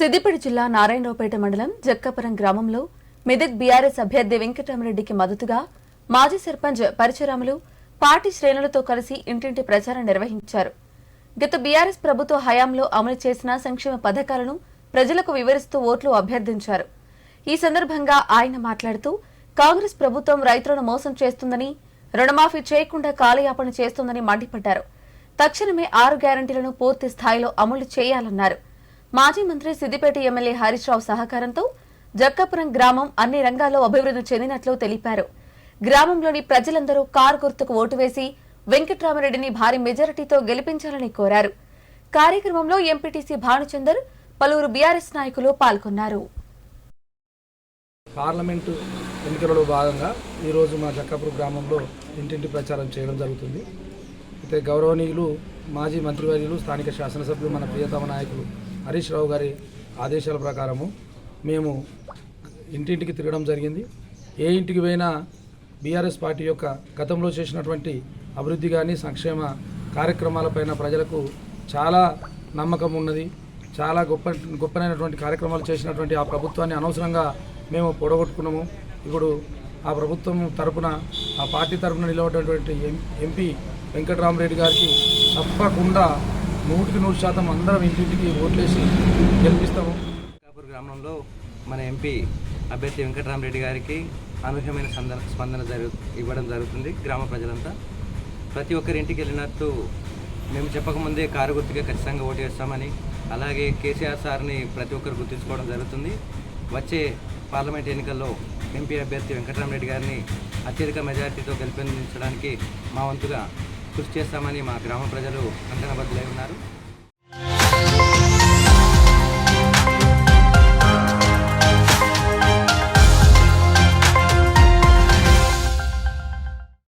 సిద్దిపేట జిల్లా నారాయణరావుపేట మండలం జక్కపురం గ్రామంలో మెదక్ బీఆర్ఎస్ అభ్యర్థి వెంకటరామరెడ్డికి మద్దతుగా మాజీ సర్పంచ్ పరిచరాములు పార్టీ శ్రేణులతో కలిసి ఇంటింటి ప్రచారం నిర్వహించారు. గత బీఆర్ఎస్ ప్రభుత్వ హయాంలో అమలు చేసిన సంక్షేమ పథకాలను ప్రజలకు వివరిస్తూ ఓట్లు అభ్యర్థించారు. ఈ సందర్భంగా ఆయన మాట్లాడుతూ కాంగ్రెస్ ప్రభుత్వం రైతులను మోసం చేస్తుందని రుణమాఫీ చేయకుండా కాలయాపన చేస్తోందని మండిపడ్డారు. తక్షణమే ఆరు గ్యారంటీలను పూర్తి స్థాయిలో అమలు చేయాలన్నారు. మాజీ మంత్రి సిద్దిపేట ఎమ్మెల్యే హరీష్ రావు సహకారంతో జక్కాపురం గ్రామం అన్ని రంగాల్లో అభివృద్ధి చెందినట్లు తెలిపారు. గ్రామంలోని ప్రజలందరూ కారు గుర్తుకు ఓటు వేసి వెంకట్రామరెడ్డిని భారీ మెజారిటీతో గెలిపించాలని కోరారు. కార్యక్రమంలో ఎంపీటీసీ భానుచందర్ పలువురు బీఆర్ఎస్ నాయకులు పాల్గొన్నారు. పార్లమెంటు ఎన్నికలలో భాగంగా ఈరోజు మా జక్కాపూర్ గ్రామంలో ఇంటింటి ప్రచారం చేయడం జరుగుతుంది. అయితే గౌరవనీయులు మాజీ మంత్రివర్యులు స్థానిక శాసనసభ్యులు మన ప్రియతమ నాయకులు హరీష్ రావు గారి ఆదేశాల ప్రకారము మేము ఇంటింటికి తిరగడం జరిగింది. ఏ ఇంటికి పోయినా బీఆర్ఎస్ పార్టీ యొక్క గతంలో చేసినటువంటి అభివృద్ధి కానీ సంక్షేమ కార్యక్రమాలపైన ప్రజలకు చాలా నమ్మకం ఉన్నది. చాలా గొప్ప గొప్పనైనటువంటి కార్యక్రమాలు చేసినటువంటి ఆ ప్రభుత్వాన్ని అనవసరంగా మేము పొడగొట్టుకున్నాము. ఇప్పుడు ఆ ప్రభుత్వం తరపున ఆ పార్టీ తరపున నిలబడినటువంటి ఎం ఎంపీ వెంకటరామరెడ్డి గారికి తప్పకుండా నూటికి నూరు శాతం అందరం ఇంటింటికి ఓట్లేసి గెలిపిస్తాము. కాపూర్ గ్రామంలో మన ఎంపీ అభ్యర్థి వెంకటరామరెడ్డి గారికి అనూహ్యమైన సంద స్పందన జరుగు ఇవ్వడం జరుగుతుంది గ్రామ ప్రజలంతా. ప్రతి ఒక్కరి ఇంటికి వెళ్ళినట్టు మేము చెప్పకముందే కారు గుర్తుగా ఖచ్చితంగా ఓటు వేస్తామని అలాగే కేసీఆర్ సార్ని ప్రతి ఒక్కరు గుర్తుంచుకోవడం జరుగుతుంది. వచ్చే పార్లమెంట్ ఎన్నికల్లో ఎంపీ అభ్యర్థి వెంకటరామరెడ్డి గారిని అత్యధిక మెజారిటీతో గెలిపొందించడానికి మా వంతుగా కృషి చేస్తామని మా గ్రామ ప్రజలు కంకణబద్దులై ఉన్నారు.